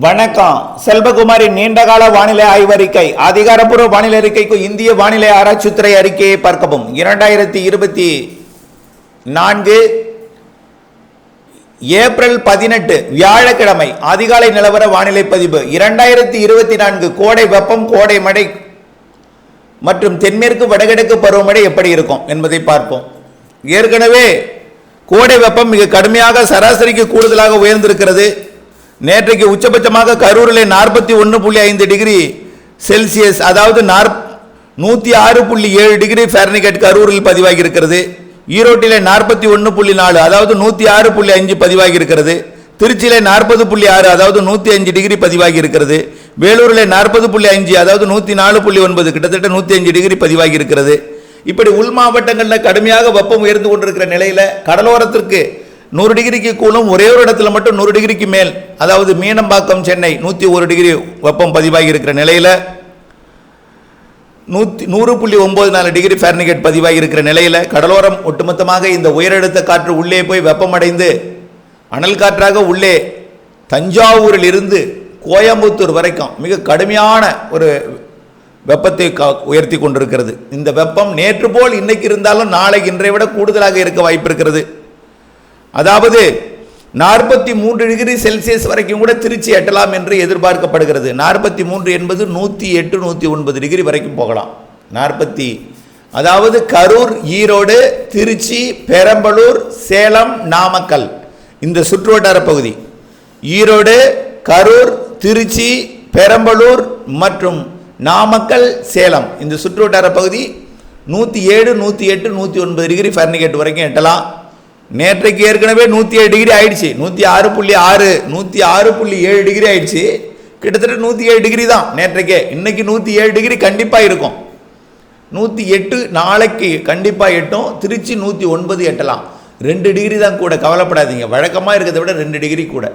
வணக்கம். செல்வகுமாரின் நீண்டகால வானிலை ஆய்வறிக்கை அதிகாரப்பூர்வ வானிலை அறிக்கைக்கு இந்திய வானிலை ஆராய்ச்சித்துறை அறிக்கையை பார்க்கவும். இரண்டாயிரத்தி இருபத்தி நான்கு ஏப்ரல் பதினெட்டு வியாழக்கிழமை அதிகாலை நிலவர வானிலை பதிவு. இரண்டாயிரத்தி இருபத்தி நான்கு கோடை வெப்பம் கோடை மழை மற்றும் தென்மேற்கு வடகிழக்கு பருவமழை எப்படி இருக்கும் என்பதை பார்ப்போம். ஏற்கனவே கோடை வெப்பம் மிக கடுமையாக சராசரிக்கு கூடுதலாக உயர்ந்திருக்கிறது. நேற்றைக்கு உச்சபட்சமாக கரூரில் நாற்பத்தி ஒன்று புள்ளி ஐந்து டிகிரி செல்சியஸ் அதாவது நாற் நூற்றி ஆறு புள்ளி ஏழு டிகிரி ஃபேரனிகேட் கரூரில் பதிவாகி இருக்கிறது ஈரோட்டிலே நாற்பத்தி ஒன்று புள்ளி நாலு அதாவது நூற்றி ஆறு புள்ளி அஞ்சு பதிவாகி இருக்கிறது திருச்சியில் நாற்பது புள்ளி ஆறு அதாவது நூற்றி அஞ்சு டிகிரி பதிவாகி இருக்கிறது வேலூரில் நாற்பது புள்ளி அஞ்சு அதாவது நூற்றி நாலு புள்ளி ஒன்பது கிட்டத்தட்ட நூற்றி அஞ்சு டிகிரி பதிவாகி இருக்கிறது இப்படி உள் மாவட்டங்களில் கடுமையாக வெப்பம் உயர்ந்து கொண்டிருக்கிற நிலையில் கடலோரத்திற்கு நூறு டிகிரிக்கு கூலும் ஒரே ஒரு இடத்துல மட்டும் நூறு டிகிரிக்கு மேல். அதாவது மீனம்பாக்கம் சென்னை நூற்றி ஒரு டிகிரி வெப்பம் பதிவாகி இருக்கிற நிலையில் நூற்றி நூறு புள்ளி ஒம்பது நாலு டிகிரி ஃபேர்னிகேட் பதிவாகி இருக்கிற நிலையில் கடலோரம் ஒட்டுமொத்தமாக இந்த உயரழுத்த காற்று உள்ளே போய் வெப்பமடைந்து அனல் காற்றாக உள்ளே தஞ்சாவூரில் இருந்து கோயம்புத்தூர் வரைக்கும் மிக கடுமையான ஒரு வெப்பத்தை கா- உயர்த்தி கொண்டிருக்கிறது. இந்த வெப்பம் நேற்று போல் இன்னைக்கு இருந்தாலும் நாளை இன்றை விட கூடுதலாக இருக்க வாய்ப்பு இருக்கிறது. அதாவது நாற்பத்தி மூன்று டிகிரி செல்சியஸ் வரைக்கும் கூட திருச்சி எட்டலாம் என்று எதிர்பார்க்கப்படுகிறது. நாற்பத்தி மூன்று என்பது நூற்றி எட்டு நூற்றி ஒன்பது டிகிரி வரைக்கும் போகலாம். நாற்பத்தி அதாவது கரூர் ஈரோடு திருச்சி பெரம்பலூர் சேலம் நாமக்கல் இந்த சுற்றுவட்டார பகுதி. ஈரோடு கரூர் திருச்சி பெரம்பலூர் மற்றும் நாமக்கல் சேலம். இந்த சுற்றுவட்டார பகுதி நூற்றி ஏழு நூற்றி எட்டு நூற்றி ஒன்பது டிகிரி ஃபர்னிகேட் வரைக்கும் எட்டலாம். நேற்றைக்கு ஏற்கனவே நூற்றி ஏழு டிகிரி ஆயிடுச்சு. நூற்றி ஆறு புள்ளி ஆறு நூற்றி ஆறு புள்ளி ஏழு டிகிரி ஆயிடுச்சு. கிட்டத்தட்ட நூற்றி ஏழு டிகிரி தான் நேற்றைக்கே. இன்னைக்கு நூற்றி ஏழு டிகிரி கண்டிப்பாக இருக்கும். நூற்றி எட்டு நாளைக்கு கண்டிப்பாக எட்டும். திருச்சி நூற்றி ஒன்பது எட்டலாம். ரெண்டு டிகிரி தான் கூட கவலைப்படாதீங்க. வழக்கமாக இருக்கிறத விட ரெண்டு டிகிரி கூட.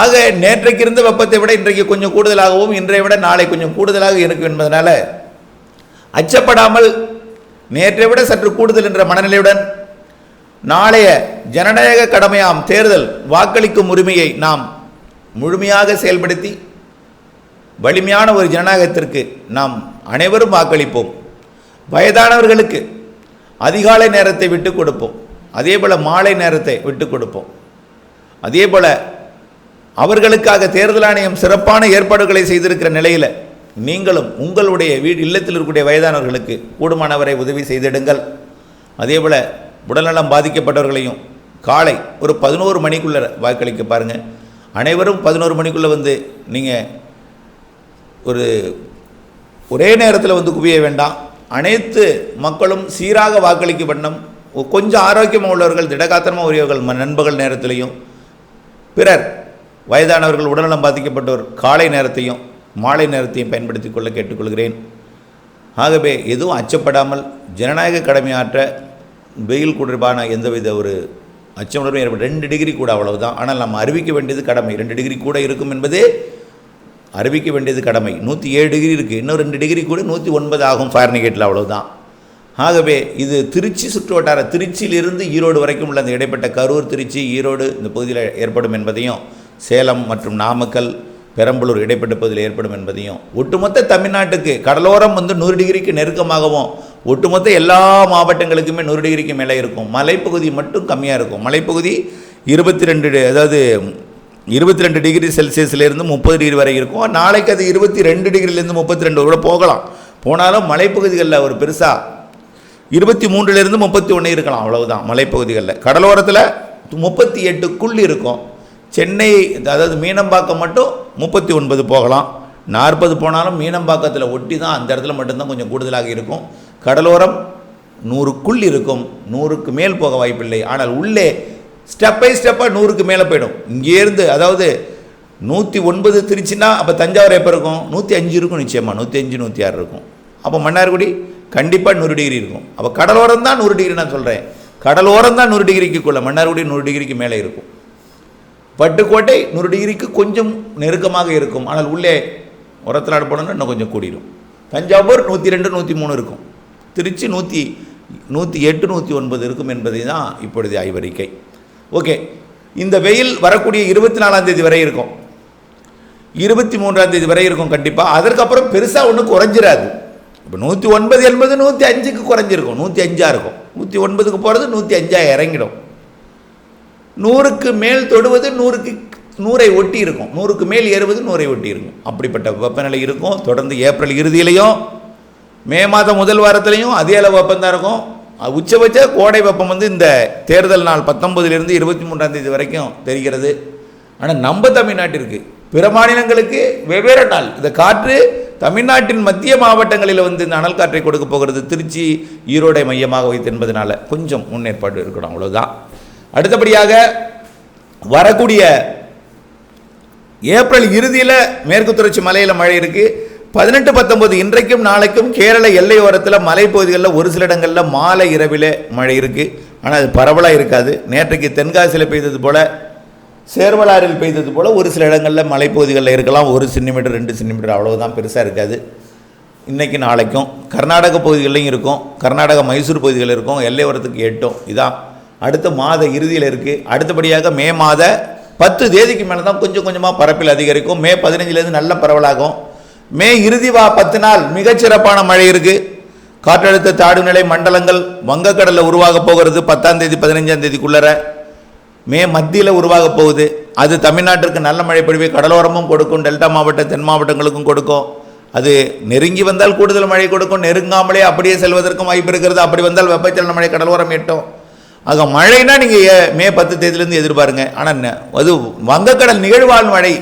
ஆக நேற்றைக்கு இருந்த வெப்பத்தை விட இன்றைக்கு கொஞ்சம் கூடுதலாகவும் இன்றைய விட நாளை கொஞ்சம் கூடுதலாக இருக்கும் என்பதனால அச்சப்படாமல் நேற்றை விட சற்று கூடுதல் என்ற மனநிலையுடன் நாளைய ஜனநாயக கடமையாம் தேர்தல் வாக்களிக்கும் உரிமையை நாம் முழுமையாக செயல்படுத்தி வலிமையான ஒரு ஜனநாயகத்திற்கு நாம் அனைவரும் வாக்களிப்போம். வயதானவர்களுக்கு அதிகாலை நேரத்தை விட்டு கொடுப்போம். அதே போல் மாலை நேரத்தை விட்டு கொடுப்போம். அதே போல் அவர்களுக்காக தேர்தல் ஆணையம் சிறப்பான ஏற்பாடுகளை செய்திருக்கிற நிலையில் நீங்களும் உங்களுடைய வீடு இல்லத்தில் இருக்கக்கூடிய வயதானவர்களுக்கு கூடுமானவரை உதவி செய்திடுங்கள். அதே போல் உடல்நலம் பாதிக்கப்பட்டவர்களையும் காலை ஒரு பதினோரு மணிக்குள்ளே வாக்களிக்க பாருங்கள் அனைவரும் பதினோரு மணிக்குள்ளே வந்து நீங்கள் ஒரு ஒரே நேரத்தில் வந்து குவிய வேண்டாம். அனைத்து மக்களும் சீராக வாக்களிக்க வண்ணம் கொஞ்சம் ஆரோக்கியமாக உள்ளவர்கள் திடகாத்திரமாக உரியவர்கள் ம- நண்பகல் நேரத்திலையும் பிறர் வயதானவர்கள் உடல்நலம் பாதிக்கப்பட்டோர் காலை நேரத்தையும் மாலை நேரத்தையும் பயன்படுத்தி கொள்ள கேட்டுக்கொள்கிறேன். ஆகவே எதுவும் அச்சப்படாமல் ஜனநாயக கடமையாற்ற வெயில் தொடர்பான எந்தவித ஒரு அச்சமுணர்வும் ஏற்படும் ரெண்டு டிகிரி கூட அவ்வளவுதான். ஆனால் நம்ம அறிவிக்க வேண்டியது கடமை. ரெண்டு டிகிரி கூட இருக்கும் என்பதே அறிவிக்க வேண்டியது கடமை. நூற்றி ஏழு டிகிரி இருக்குது இன்னும் ரெண்டு டிகிரி கூட நூற்றி ஒன்பது ஆகும் ஃபாரினிகேட்டில் அவ்வளவுதான். ஆகவே இது திருச்சி சுற்று வட்டார திருச்சியிலிருந்து ஈரோடு வரைக்கும் உள்ள அந்த இடைப்பட்ட கரூர் திருச்சி ஈரோடு இந்த பகுதியில் ஏற்படும் என்பதையும் சேலம் மற்றும் நாமக்கல் பெரம்பலூர் இடைப்பட்ட பகுதியில் ஏற்படும் என்பதையும் ஒட்டுமொத்த தமிழ்நாட்டுக்கு கடலோரம் வந்து நூறு டிகிரிக்கு நெருக்கமாகவும் ஒட்டுமொத்த எல்லா மாவட்டங்களுக்குமே நூறு டிகிரிக்கு மேலே இருக்கும். மலைப்பகுதி மட்டும் கம்மியாக இருக்கும். மலைப்பகுதி இருபத்தி ரெண்டு அதாவது இருபத்தி ரெண்டு டிகிரி செல்சியஸ்லேருந்து முப்பது டிகிரி வரை இருக்கும். நாளைக்கு அது இருபத்தி ரெண்டு டிகிரிலேருந்து முப்பத்தி ரெண்டு கூட போகலாம். போனாலும் மலைப்பகுதிகளில் ஒரு பெருசாக இருபத்தி மூன்றுலேருந்து முப்பத்தி ஒன்று இருக்கலாம். அவ்வளவுதான் மலைப்பகுதிகளில். கடலோரத்தில் முப்பத்தி எட்டுக்குள் இருக்கும். சென்னை அதாவது மீனம்பாக்கம் மட்டும் முப்பத்தி ஒன்பது போகலாம். நாற்பது போனாலும் மீனம்பாக்கத்தில் ஒட்டி தான் அந்த இடத்துல மட்டும்தான் கொஞ்சம் கூடுதலாக இருக்கும். கடலோரம் நூறுக்குள் இருக்கும். நூறுக்கு மேல் போக வாய்ப்பில்லை. ஆனால் உள்ளே ஸ்டெப் பை ஸ்டெப்பாக நூறுக்கு மேலே போயிடும். இங்கேருந்து அதாவது நூற்றி ஒன்பது திருச்சின்னா அப்போ தஞ்சாவூர் எப்போ இருக்கும்? நூற்றி அஞ்சு இருக்கும் நிச்சயமாக நூற்றி அஞ்சு நூற்றி ஆறு இருக்கும். அப்போ மன்னார்குடி கண்டிப்பாக நூறு டிகிரி இருக்கும். அப்போ கடலோரம் தான் நூறு டிகிரி நான் சொல்கிறேன் கடலோரம் தான் நூறு டிகிரிக்குள்ளே மன்னார்குடி நூறு டிகிரிக்கு மேலே இருக்கும். பட்டுக்கோட்டை நூறு டிகிரிக்கு கொஞ்சம் நெருக்கமாக இருக்கும். ஆனால் உள்ளே உரத்தில் போனோம்னா இன்னும் கொஞ்சம் கூடிடும் தஞ்சாவூர் நூற்றி ரெண்டு நூற்றி மூணு இருக்கும். திருச்சி நூற்றி நூற்றி எட்டு நூற்றி ஒன்பது இருக்கும் என்பதை தான் இப்பொழுது ஆய்வறிக்கை. ஓகே இந்த வெயில் வரக்கூடிய இருபத்தி நாலாம் தேதி வரை இருக்கும். இருபத்தி மூன்றாம் தேதி வரை இருக்கும் கண்டிப்பாக அதற்கப்புறம் பெருசாக ஒன்றும் குறைஞ்சிராது. இப்போ நூற்றி ஒன்பது என்பது நூற்றி அஞ்சுக்கு குறைஞ்சிருக்கும். நூற்றி அஞ்சாக இருக்கும். நூற்றி ஒன்பதுக்கு போகிறது நூற்றி அஞ்சாக இறங்கிடும். நூறுக்கு மேல் தொடுவது நூறுக்கு நூறை ஒட்டி இருக்கும். நூறுக்கு மேல் ஏறுவது நூறை ஒட்டி இருக்கும். அப்படிப்பட்ட வெப்பநிலை இருக்கும். தொடர்ந்து ஏப்ரல் இறுதியிலையும் மே மாதம் முதல் வாரத்திலையும் அதே அளவு வெப்பம் தான் இருக்கும் உச்சபட்ச கோடை வெப்பம் வந்து இந்த தேர்தல் நாள் பத்தொன்பதுலேருந்து இருபத்தி மூன்றாம் தேதி வரைக்கும் தெரிகிறது. ஆனால் நம்ம தமிழ்நாட்டிற்கு பிற மாநிலங்களுக்கு வெவ்வேறு நாள் இந்த காற்று தமிழ்நாட்டின் மத்திய மாவட்டங்களில் வந்து இந்த அனல் காற்றை கொடுக்க போகிறது திருச்சி ஈரோடை மையமாக வைத்து என்பதனால கொஞ்சம் முன்னேற்பாடு இருக்கணும் அவ்வளோதான் அடுத்தபடியாக வரக்கூடிய ஏப்ரல் இறுதியில் மேற்கு தொடர்ச்சி மலையில் மழை இருக்குது பதினெட்டு பத்தொன்பது இன்றைக்கும் நாளைக்கும் கேரள எல்லையோரத்தில் மலைப்பகுதிகளில் ஒரு சில இடங்களில் மாலை இரவில் மழை இருக்கு. ஆனால் அது பரவலாக இருக்காது. நேற்றைக்கு தென்காசியில் பெய்தது போல சேர்வலாறில் பெய்தது போல ஒரு சில இடங்களில் மலைப்பகுதிகளில் இருக்கலாம். ஒரு சென்டிமீட்டர் ரெண்டு சென்டிமீட்டர் அவ்வளவுதான் பெருசாக இருக்காது. இன்னைக்கு நாளைக்கும் கர்நாடக பகுதிகளிலையும் இருக்கும். கர்நாடக மைசூர் பகுதிகள் இருக்கும். எல்லையோரத்துக்கு எட்டும். இதான் அடுத்த மாத இறுதியில் இருக்குது அடுத்தபடியாக மே மாத பத்து தேதிக்கு மேலே தான் கொஞ்சம் கொஞ்சமாக பரப்பில் அதிகரிக்கும். மே பதினஞ்சுலேருந்து நல்ல பரவலாகும். மே இறுதி வா பத்து நாள் மிகச்சிறப்பான மழை இருக்குது காற்றழுத்த தாழ்வுநிலை மண்டலங்கள் வங்கக்கடலில் உருவாக போகிறது பத்தாம் தேதி பதினஞ்சாம் தேதிக்குள்ளர மே மத்தியில் உருவாக போகுது. அது தமிழ்நாட்டிற்கு நல்ல மழை பொழிவை கடலோரமும் கொடுக்கும் டெல்டா மாவட்ட தென் மாவட்டங்களுக்கும் கொடுக்கும். அது நெருங்கி வந்தால் கூடுதல் மழை கொடுக்கும். நெருங்காமலே அப்படியே செல்வதற்கும் வாய்ப்பு இருக்கிறது. அப்படி வந்தால் வெப்பச்சலன மழை கடலோரம் எட்டும். ஆக மழைனா நீங்கள் மே பத்து தேதியிலேருந்து எதிர்பாருங்க. ஆனால் அது வங்கக்கடல் நிகழ்வாழ் மழை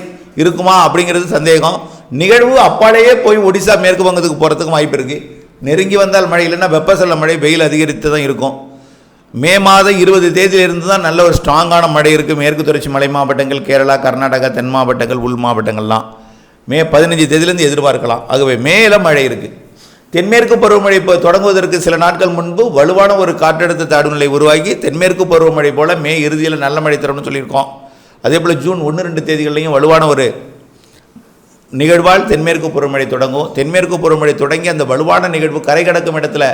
இருக்குமா அப்படிங்கிறது சந்தேகம். நிகழ்வு அப்பாலேயே போய் ஒடிசா மேற்கு வங்கத்துக்கு போகிறதுக்கும் வாய்ப்பு இருக்குது நெருங்கி வந்தால் மழை இல்லைன்னா வெப்பசல மழை வெயில் அதிகரித்து தான் இருக்கும். மே மாதம் இருபது தேதியிலிருந்து தான் நல்ல ஒரு ஸ்ட்ராங்கான மழை இருக்குது மேற்கு தொடர்ச்சி மலை மாவட்டங்கள் கேரளா கர்நாடகா தென் மாவட்டங்கள் உள் மாவட்டங்கள்லாம். மே பதினஞ்சு தேதியிலேருந்து எதிர்பார்க்கலாம். ஆகவே மேல மழை இருக்குது தென்மேற்கு பருவமழை இப்போ தொடங்குவதற்கு சில நாட்கள் முன்பு வலுவான ஒரு காற்றழுத்த தாழ்வுநிலை உருவாகி தென்மேற்கு பருவமழை போல மே இறுதியில் நல்ல மழை தரும்னு சொல்லியிருக்கோம். அதே போல் ஜூன் ஒன்று ரெண்டு தேதிகள்லையும் வலுவான ஒரு நிகழ்வால் தென்மேற்கு பருவமழை தொடங்கும். தென்மேற்கு பருவமழை தொடங்கி அந்த வலுவான நிகழ்வு கரை கடக்கும் இடத்துல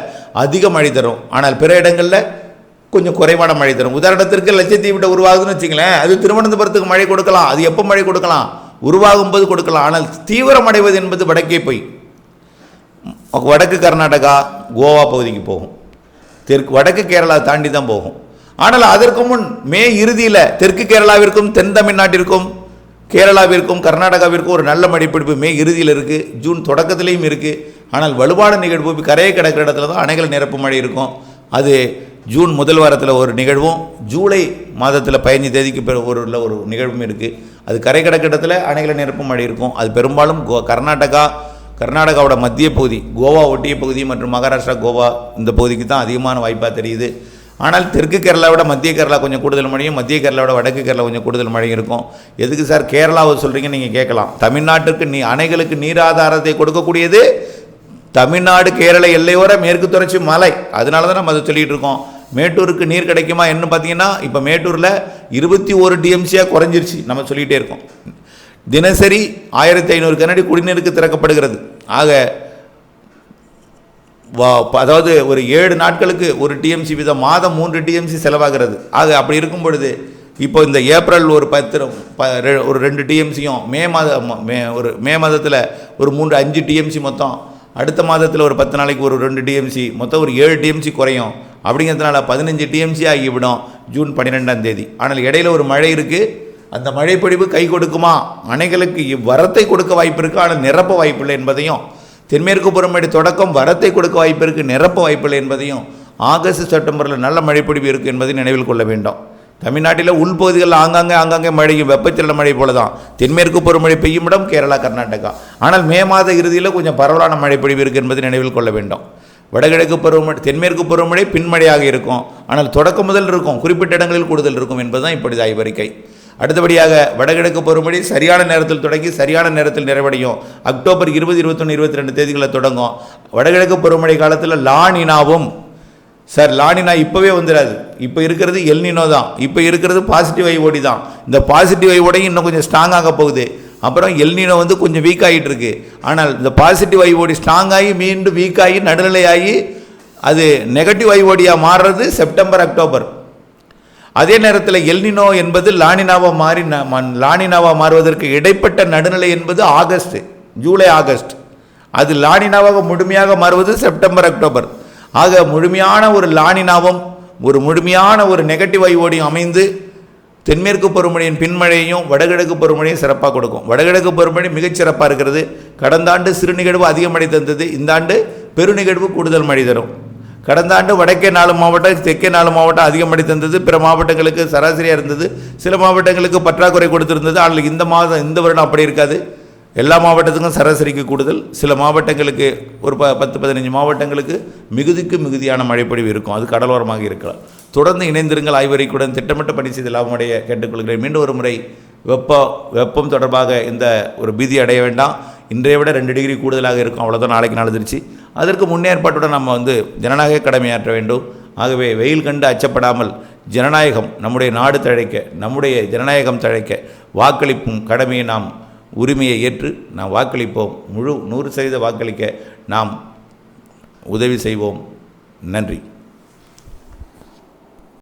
அதிக மழை தரும். ஆனால் பிற இடங்களில் கொஞ்சம் குறைவான மழை தரும். உதாரணத்திற்கு லட்சத்தீவிட்ட உருவாகுதுன்னு வச்சுங்களேன் அது திருவனந்தபுரத்துக்கு மழை கொடுக்கலாம். அது எப்போ மழை கொடுக்கலாம்? உருவாகும் போது கொடுக்கலாம். ஆனால் தீவிரமடைவது என்பது வடக்கே போய். வடக்கு கர்நாடகா கோவா பகுதிக்கு போகும். தெற்கு வடக்கு கேரளா தாண்டி தான் போகும். ஆனால் அதற்கு முன் மே இறுதியில் தெற்கு கேரளாவிற்கும் தென் தமிழ்நாட்டிற்கும் கேரளாவிற்கும் கர்நாடகாவிற்கும் ஒரு நல்ல மழைப்பிடிப்பு மே இறுதியில் இருக்குது ஜூன் தொடக்கத்திலையும் இருக்குது ஆனால் வலுவான நிகழ்வு கரையை கிடக்கிற இடத்துல தான் அணைகள் நிரப்பு மழை இருக்கும். அது ஜூன் முதல் வாரத்தில் ஒரு நிகழ்வும் ஜூலை மாதத்தில் பதினஞ்சு தேதிக்கு பிறகு ஒரு உள்ள ஒரு நிகழ்வும் இருக்குது அது கரை கிடக்கிற இடத்துல அணைகளை நிரப்பும் மழை இருக்கும். அது பெரும்பாலும் கோ கர்நாடகா கர்நாடகாவோட மத்திய பகுதி கோவா ஒட்டிய பகுதி மற்றும் மகாராஷ்டிரா கோவா இந்த பகுதிக்கு தான் அதிகமான வாய்ப்பாக தெரியுது. ஆனால் தெற்கு கேரளாவோட மத்திய கேரளா கொஞ்சம் கூடுதல் மழையும் மத்திய கேரளாவோட வடக்கு கேரளா கொஞ்சம் கூடுதல் மழையும் இருக்கும். எதுக்கு சார் கேரளாவை சொல்கிறீங்கன்னு நீங்கள் கேட்கலாம். தமிழ்நாட்டுக்கு நீ அணைகளுக்கு நீராதாரத்தை கொடுக்கக்கூடியது தமிழ்நாடு கேரள எல்லையோர மேற்கு தொடர்ச்சி மலை. அதனால தான் நம்ம அதை சொல்லிகிட்டு இருக்கோம். மேட்டூருக்கு நீர் கிடைக்குமா என்ன பார்த்தீங்கன்னா இப்போ மேட்டூரில் இருபத்தி ஒரு டிஎம்சியாக குறைஞ்சிருச்சு. நம்ம சொல்லிகிட்டே இருக்கோம். தினசரி ஆயிரத்தி ஐநூறு கனடி குடிநீருக்கு திறக்கப்படுகிறது. ஆக அதாவது ஒரு ஏழு நாட்களுக்கு ஒரு டிஎம்சி வீதம் மாதம் மூன்று டிஎம்சி செலவாகிறது. ஆக அப்படி இருக்கும் பொழுது இப்போ இந்த ஏப்ரல் ஒரு பத்து ப- ரெ- ஒரு ரெண்டு டிஎம்சியும் மே மாத மே ஒரு மே மாதத்தில் ஒரு மூன்று அஞ்சு டிஎம்சி மொத்தம் அடுத்த மாதத்தில் ஒரு பத்து நாளைக்கு ஒரு ரெண்டு டிஎம்சி மொத்தம் ஒரு ஏழு டிஎம்சி குறையும். அப்படிங்கிறதுனால பதினஞ்சு டிஎம்சி ஆகிவிடும் ஜூன் பன்னிரெண்டாம் தேதி. ஆனால் இடையில ஒரு மழை இருக்குது அந்த மழைப்பொழிவு கை கொடுக்குமா? அணைகளுக்கு இவ் வரத்தை கொடுக்க வாய்ப்பு இருக்கு? ஆனால் நிரப்ப வாய்ப்பில்லை என்பதையும் தென்மேற்கு புறமேடு தொடக்கம் வரத்தை கொடுக்க வாய்ப்பு இருக்குது நிரப்ப வாய்ப்பில்லை என்பதையும் ஆகஸ்ட் செப்டம்பரில் நல்ல மழைப்பிடிப்பு இருக்குது என்பதை நினைவில் கொள்ள வேண்டும். தமிழ்நாட்டில் உள்பகுதிகளில் ஆங்காங்கே ஆங்காங்கே மழையும் வெப்பச்சலன மழை போல தான் தென்மேற்கு பருவமழை பெய்யும் இடம் கேரளா கர்நாடகா. ஆனால் மே மாத இறுதியில் கொஞ்சம் பரவலான மழைப்பொழிவு இருக்குது என்பதை நினைவில் கொள்ள வேண்டும். வடகிழக்கு பருவமழை தென்மேற்கு பருவமழை பின்மழையாக இருக்கும். ஆனால் தொடக்கம் முதல் இருக்கும் குறிப்பிட்ட இடங்களில் கூடுதல் இருக்கும் என்பதுதான் இப்பொழுது ஆய்வறிக்கை அடுத்தபடியாக வடகிழக்கு பருவமழை சரியான நேரத்தில் தொடங்கி சரியான நேரத்தில் நிறைவடையும். அக்டோபர் இருபது இருபத்தொன்று இருபத்தி ரெண்டு தேதிகளில் தொடங்கும். வடகிழக்கு பருவமழை காலத்தில் லானினாவும் சார் லானினா இப்போவே வந்துடாது இப்போ இருக்கிறது எல்னினோ தான். இப்போ இருக்கிறது பாசிட்டிவ் ஐஓடி தான். இந்த பாசிட்டிவ் ஐஓடையும் இன்னும் கொஞ்சம் ஸ்ட்ராங் ஆக போகுது. அப்புறம் எல்னினோ வந்து கொஞ்சம் வீக் ஆகிட்டு இருக்கு. ஆனால் இந்த பாசிட்டிவ் ஐஓடி ஸ்ட்ராங் ஆகி மீண்டும் வீக் ஆகி நடுநிலை ஆகி அது நெகட்டிவ் ஐஓடியாக மாறுறது செப்டம்பர் அக்டோபர் அதே நேரத்தில் எல்னினோ என்பது லானினாவாக மாறி ந- மாறுவதற்கு இடைப்பட்ட நடுநிலை என்பது ஆகஸ்ட் ஜூலை ஆகஸ்ட். அது லானினாவாக முழுமையாக மாறுவது செப்டம்பர் அக்டோபர். ஆக முழுமையான ஒரு லானினாவும் ஒரு முழுமையான ஒரு நெகட்டிவ் ஐவோடையும் அமைந்து தென்மேற்கு பருவமழையின் பின்மழையும் வடகிழக்கு பருவமழையும் சிறப்பாக கொடுக்கும். வடகிழக்கு பருவமழை மிகச்சிறப்பாக இருக்கிறது. கடந்த ஆண்டு சிறு நிகழ்வு அதிக மழை தந்தது இந்த ஆண்டு பெருநிகழ்வு கூடுதல் மழை தரும். கடந்த ஆண்டு வடக்கே நாலு மாவட்டம் தெற்கே நாலு மாவட்டம் அதிக மழை தந்தது. பிற மாவட்டங்களுக்கு சராசரியாக இருந்தது. சில மாவட்டங்களுக்கு பற்றாக்குறை கொடுத்திருந்தது. ஆனால் இந்த மாதம் இந்த வருடம் அப்படி இருக்காது. எல்லா மாவட்டத்துக்கும் சராசரிக்கு கூடுதல். சில மாவட்டங்களுக்கு ஒரு ப பத்து பதினஞ்சு மாவட்டங்களுக்கு மிகுதிக்கு மிகுதியான மழைப்பொழிவு இருக்கும். அது கடலோரமாக இருக்கலாம். தொடர்ந்து இணைந்திருங்கள். ஆய்வறிக்கையுடன் திட்டமிட்ட பணி செய்து லாபமடைய கேட்டுக்கொள்கிறேன். மீண்டும் ஒரு முறை வெப்பம் வெப்பம் தொடர்பாக இந்த ஒரு பீதி அடைய வேண்டாம். இன்றைய விட ரெண்டு டிகிரி கூடுதலாக இருக்கும். அவ்வளோதான் நாளைக்கு நாள் திருச்சி. அதற்கு முன்னேற்பாட்டுடன் நம்ம வந்து ஜனநாயக கடமையாற்ற வேண்டும். ஆகவே வெயில் கண்டு அச்சப்படாமல் ஜனநாயகம் நம்முடைய நாடு தழைக்க நம்முடைய ஜனநாயகம் தழைக்க வாக்களிப்பும் கடமையை நாம் உரிமையை ஏற்று நாம் வாக்களிப்போம். முழு நூறு சதவீத வாக்களிக்க நாம் உதவி செய்வோம். நன்றி.